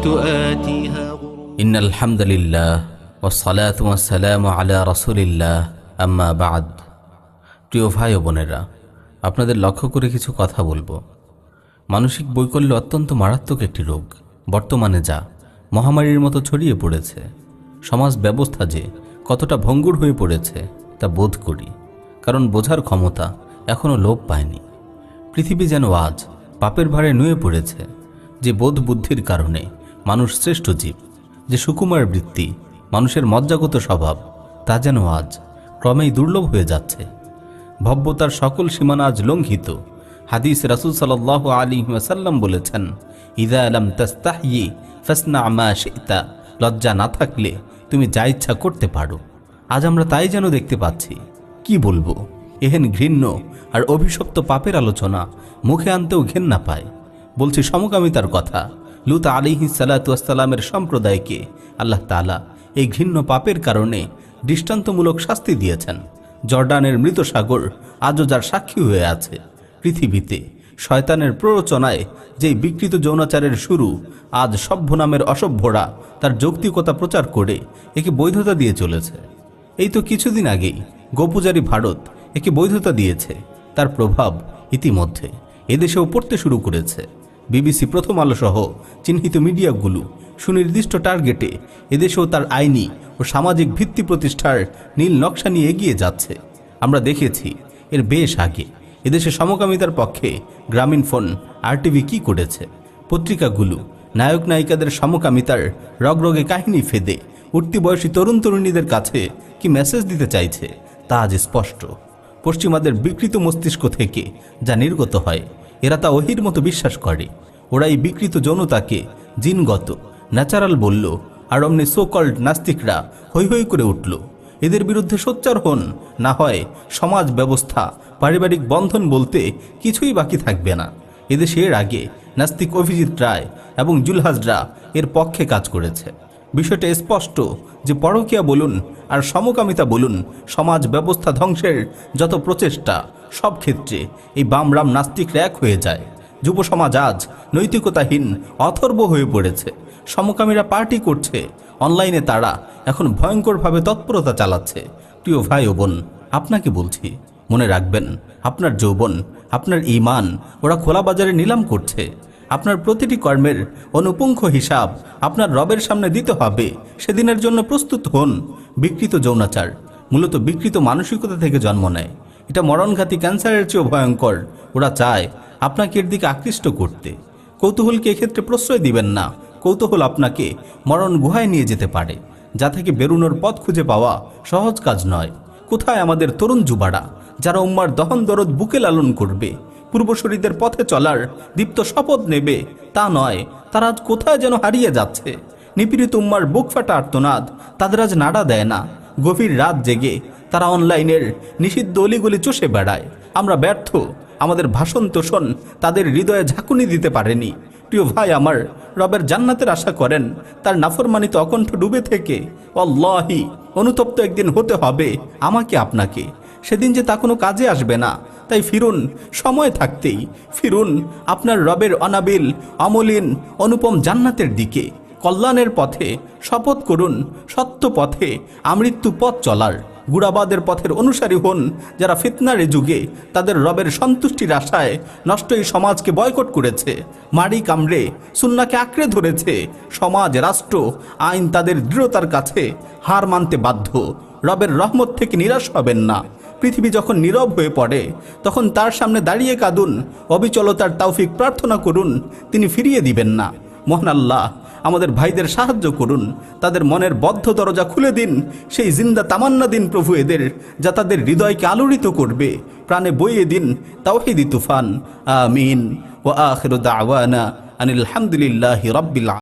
كنت آتيها غرورا إن الحمد لله والصلاة والسلام على رسول الله أما بعد প্রিয় ভাই ও বোনেরা আপনাদের লক্ষ্য করে কিছু কথা বলবো মানসিক বৈকল্য অত্যন্ত মারাত্মক একটি রোগ বর্তমানে যা মহামারীর মতো ছড়িয়ে পড়েছে সমাজ ব্যবস্থা যে কতটা ভঙ্গুর হয়ে পড়েছে তা বোধ করি কারণ বোঝার ক্ষমতা এখনও লোপ পায়নি পৃথিবী যেন আজ পাপের ভারে নুয়ে পড়েছে যে বোধ বুদ্ধির কারণে মানুষ শ্রেষ্ঠ জীব। যে সুকুমার বৃত্তি, মানুষের মজ্জাগত স্বভাব, তা যেন আজ ক্রমেই দুর্লভ হয়ে যাচ্ছে। ভব্যতার সকল সীমানা আজ লঙ্ঘিত। হাদিস রাসুল সাল্লাহ আলী ওয়াসাল্লাম বলেছেন, ইদা আলম তাস্তাহি ফাসনা আমা লজ্জা না থাকলে তুমি যা ইচ্ছা করতে পারো। আজ আমরা তাই যেন দেখতে পাচ্ছি। কি বলব? এহেন ঘৃণ্য আর অভিশপ্ত পাপের আলোচনা মুখে আনতেও ঘেন্না পায়। বলছি সমকামিতার কথা। লুত আলিহি সালাতামের সম্প্রদায়কে আল্লাহ তালা এই ঘৃণ্য পাপের কারণে দৃষ্টান্তমূলক শাস্তি দিয়েছেন। জর্ডানের মৃত সাগর আজও যার সাক্ষী হয়ে আছে। পৃথিবীতে শয়তানের প্ররোচনায় যেই বিকৃত যৌনাচারের শুরু, আজ সভ্য নামের অসভ্যরা তার যৌক্তিকতা প্রচার করে একে বৈধতা দিয়ে চলেছে। এই তো কিছুদিন আগেই গোপূজারী ভারত একে বৈধতা দিয়েছে। তার প্রভাব ইতিমধ্যে এদেশেও পড়তে শুরু করেছে। বিবিসি প্রথম আলো সহ চিহ্নিত মিডিয়াগুলো সুনির্দিষ্ট টার্গেটে এদেশেও তার আইনি ও সামাজিক ভিত্তি প্রতিষ্ঠার নীল নকশা নিয়ে এগিয়ে যাচ্ছে। আমরা দেখেছি, এর বেশ আগে এদেশে সমকামিতার পক্ষে গ্রামীণ ফোন আরটিভি কি করেছে? পত্রিকাগুলো, নায়ক নায়িকাদের সমকামিতার রগরগে কাহিনী ফেদে উঠতি বয়সী তরুণ তরুণীদের কাছে কি মেসেজ দিতে চাইছে, তা আজ স্পষ্ট। পশ্চিমাদের বিকৃত মস্তিষ্ক থেকে যা নির্গত হয়। এরা তা অহির মতো বিশ্বাস করে। ওরা এই বিকৃত যৌনতাকে জিনগত, ন্যাচারাল বলল, আর অমনি সোকল্ড নাস্তিকরা হৈ হৈ করে উঠল। এদের বিরুদ্ধে সোচ্চার হন, না হয় সমাজ ব্যবস্থা, পারিবারিক বন্ধন বলতে কিছুই বাকি থাকবে না। এদেশে এর আগে নাস্তিক অভিজিৎ রায় এবং জুলহাজরা এর পক্ষে কাজ করেছে। বিষয়টা স্পষ্ট যে পরকীয়া বলুন আর সমকামিতা বলুন, সমাজ ব্যবস্থা ধ্বংসের যত প্রচেষ্টা, সব ক্ষেত্রে এই বামরাম নাস্তিকরা এক হয়ে যায়। যুব সমাজ আজ নৈতিকতাহীন, অথর্ব হয়ে পড়েছে। সমকামীরা পার্টি করছে, অনলাইনে তারা এখন ভয়ঙ্করভাবে তৎপরতা চালাচ্ছে। প্রিয় ভাই ও বোন, আপনাকে বলছি, মনে রাখবেন, আপনার যৌবন, আপনার ইমান, ওরা খোলা বাজারে নিলাম করছে। আপনার প্রতিটি কর্মের অনুপুঙ্খ হিসাব আপনার রবের সামনে দিতে হবে। সেদিনের জন্য প্রস্তুত হন, বিকৃত যৌনাচার, মূলত বিকৃত মানসিকতা থেকে জন্ম নেয়। এটা মরণঘাতী ক্যান্সারের চেয়েও ভয়ঙ্কর। ওরা চায় আপনাকে এর দিকে আকৃষ্ট করতে। কৌতূহলকে এক্ষেত্রে প্রশ্রয় দিবেন না। কৌতূহল আপনাকে মরণ গুহায় নিয়ে যেতে পারে, যা থেকে বেরুনোর পথ খুঁজে পাওয়া সহজ কাজ নয়। কোথায় আমাদের তরুণ যুবারা, যারা উম্মার দহন দরদ বুকে লালন করবে? পূর্বশরীদের পথে চলার দীপ্ত শপথ নেবে। তা নয়, তারা আজ কোথায় যেন হারিয়ে যাচ্ছে। নিপীড়িত উম্মার বুক ফাটা আর্তনাদ, তাদের আজ নাড়া দেয় না। গভীর রাত জেগে তারা অনলাইনের নিষিদ্ধ অলিগলি চষে বেড়ায়। আমরা ব্যর্থ, আমাদের ভাষণ তোষণ তাদের হৃদয়ে ঝাঁকুনি দিতে পারেনি। প্রিয় ভাই আমার, রবের জান্নাতের আশা করেন, তার নাফরমানিত অকণ্ঠ ডুবে থেকে অল্লাহি অনুতপ্ত একদিন হতে হবে আমাকে, আপনাকে। সেদিন যে তা কোনো কাজে আসবে না তাই ফিরুন, সময় থাকতেই ফিরুন আপনার রবের অনাবিল, অমলিন, অনুপম জান্নাতের দিকে, কল্যাণের পথে, শপথ করুন, সত্য পথে, আমৃত্যু পথ চলার, গুড়াবাদের পথের অনুসারী হন, যারা ফিতনার যুগে তাদের রবের সন্তুষ্টির আশায় নষ্ট এই সমাজকে বয়কট করেছে মারি কামড়ে, সুন্নাকে আঁকড়ে ধরেছে, সমাজ, রাষ্ট্র, আইন তাদের দৃঢ়তার কাছে হার মানতে বাধ্য রবের রহমত থেকে নিরাশ হবেন না। পৃথিবী যখন নীরব হয়ে পড়ে, তখন তার সামনে দাঁড়িয়ে কাঁদুন, অবিচলতার তাওফিক প্রার্থনা করুন, তিনি ফিরিয়ে দিবেন না। মহান আল্লাহ, আমাদের ভাইদের সাহায্য করুন, তাদের মনের বদ্ধ দরজা খুলে দিন, সেই জিন্দা তামান্না দিন প্রভু এদের, যা তাদের হৃদয়কে আলোড়িত করবে। প্রাণে বইয়ে দিন তাওহিদি তুফান। আমিন। ও আখির দাওয়ানা আনিল হামদুলিল্লাহি রাব্বিল